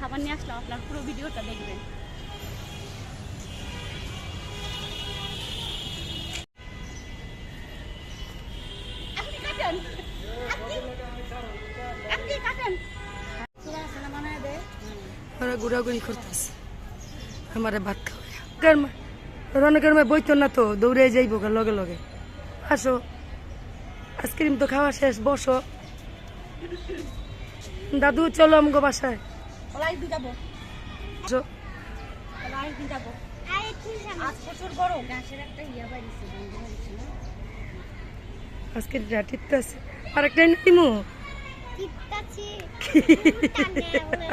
খাবার নিয়ে আসলাম, আপনার পুরো ভিডিওটা দেখবেন। না তো লগে লগে। তো শেষ, বসো। দাদু, চলো আমগো বাসায়। ওলাই দি যাব। আসো। ওলাই দি যাব। আজ প্রচুর গরম। গ্যাসের একটা ইয়া বাড়িছে বন্ধ হয়েছে আজকে রাটিতে আছে। আর একটা নিমু টানে বলে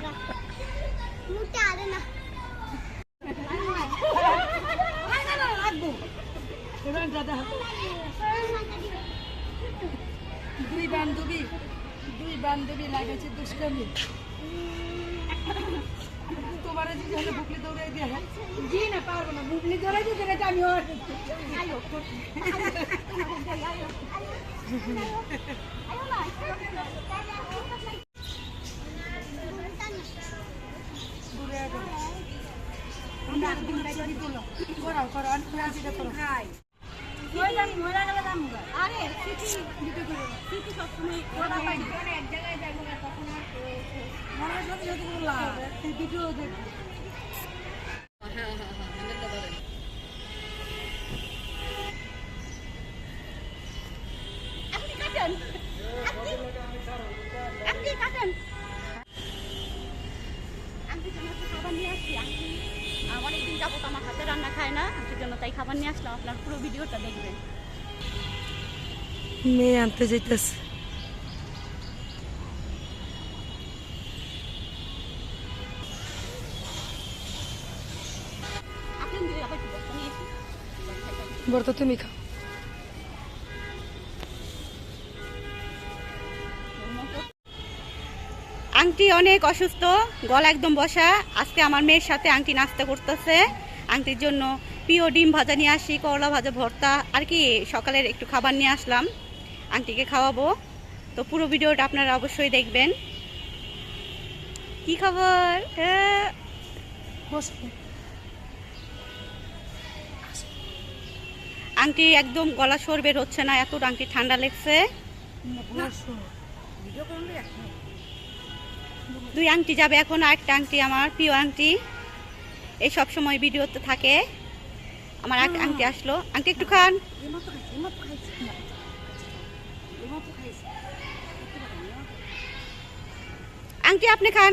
আরে না দুই বান্ধবী দুই বান্ধবী লাগাইছে দুষ্টামি। তোমার যেখানে বুকলি দৌড়াই দিয়ে জি না পারব না। বুকলি দৌড়াই আমি আরে সিটি। সিটি সবসময় এক জায়গায় যাব না তখন আর আমি খাবার নিয়ে আসছি অনেকদিন যাব তো আমার হাতে রান্না খায় না আন্টির জন্য তাই খাবার নিয়ে আসলাম আপনার পুরো ভিডিওটা দেখবেন মেয়ে আনতে যাইতেছে বর্ত তুমি খাও। আংটি অনেক অসুস্থ গলা একদম বসা। আজকে আমার মেয়ের সাথে আংটি নাস্তা করতেছে। আংটির জন্য প্রিয় ডিম ভাজা নিয়ে আসি করলা ভাজা ভর্তা। আর কি সকালের একটু খাবার নিয়ে আসলাম। আংটিকে খাওয়াবো। তো পুরো ভিডিওটা আপনারা অবশ্যই দেখবেন। কি খবর? হ্যাঁ। আংটি একদম গলা সর বের হচ্ছে না এত আংটি ঠান্ডা লেগছে। দুই আংটি যাবে এখন আরেকটা আংটি আমার প্রিয় আংটি। এই সব সময় ভিডিওতে থাকে। আমার এক আংটি আসলো। আংটি একটু খান। আংটি আপনি খান।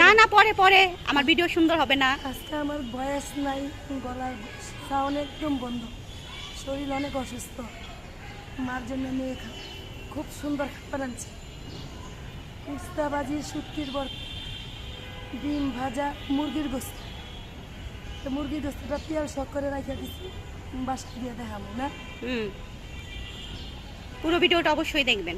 না না পরে পরে। আমার ভিডিও সুন্দর হবে না। আজকে আমার বয়স নাই গলার সাউন্ড একদম বন্ধ। শরীর অনেক অসুস্থ। মার জন্য মেয়ে খা খুব সুন্দর খাবার আনছে। উস্তা ভাজি শুটকির বর ডিম ভাজা মুরগির গোস্ত। তো মুরগির গোস্তটা পিয়াল শখ করে রাখিয়া দিচ্ছি বাসা দিয়ে দেখাবো না? হুম। পুরো ভিডিওটা অবশ্যই দেখবেন।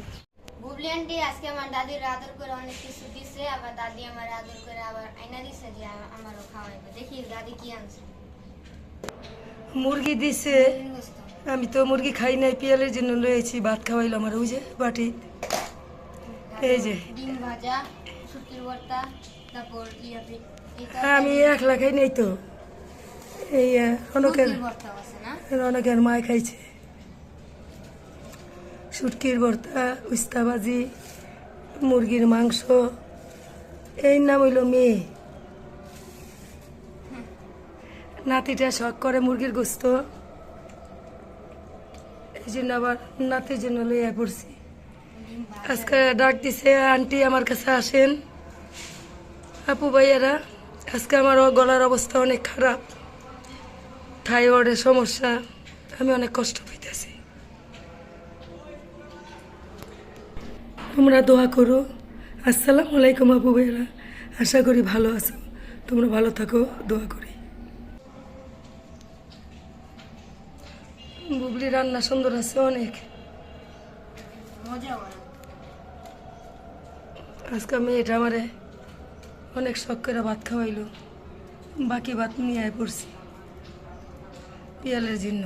বুবলি আন্টি আজকে আমার দাদির আদর করে অনেক কিছু দিছে। আবার দাদি আমার আদর করে আবার আয়না দিছে যে আমারও খাওয়াইবে। দেখি দাদি কি আনছে। মুরগি দিছে। আমি তো মুরগি খাই নাই পিয়ালের জন্য লয়েছি ভাত খাওয়াইলো আমার ওই যে বাটি। এই যে। হ্যাঁ, আমি একলা খাই নাই তো। এই রনকের রনকের মায় খাইছে। শুটকির ভর্তা উস্তা ভাজি মুরগির মাংস। এই নাম হইল মেয়ে। নাতিটা শখ করে মুরগির গোস্ত। এই জন্য আবার নাতির জন্য লইয়া পড়ছি। আজকে ডাক দিছে, আন্টি আমার কাছে আসেন। আপু ভাইয়ারা, আজকে আমার গলার অবস্থা অনেক খারাপ। থাইরয়েডের সমস্যা, আমি অনেক কষ্ট পাইতেছি। তোমরা দোয়া করো। আসসালামু আলাইকুম আপু ভাইয়েরা, আশা করি ভালো আছো। তোমরা ভালো থাকো, দোয়া করি। বুবলি রান্না সুন্দর আছে অনেক। আজকে মেয়েটা আমারে অনেক শখ করে ভাত খাওয়াইল। বাকি ভাত নিয়ে আয় পড়ছি। পিয়ালের জন্য।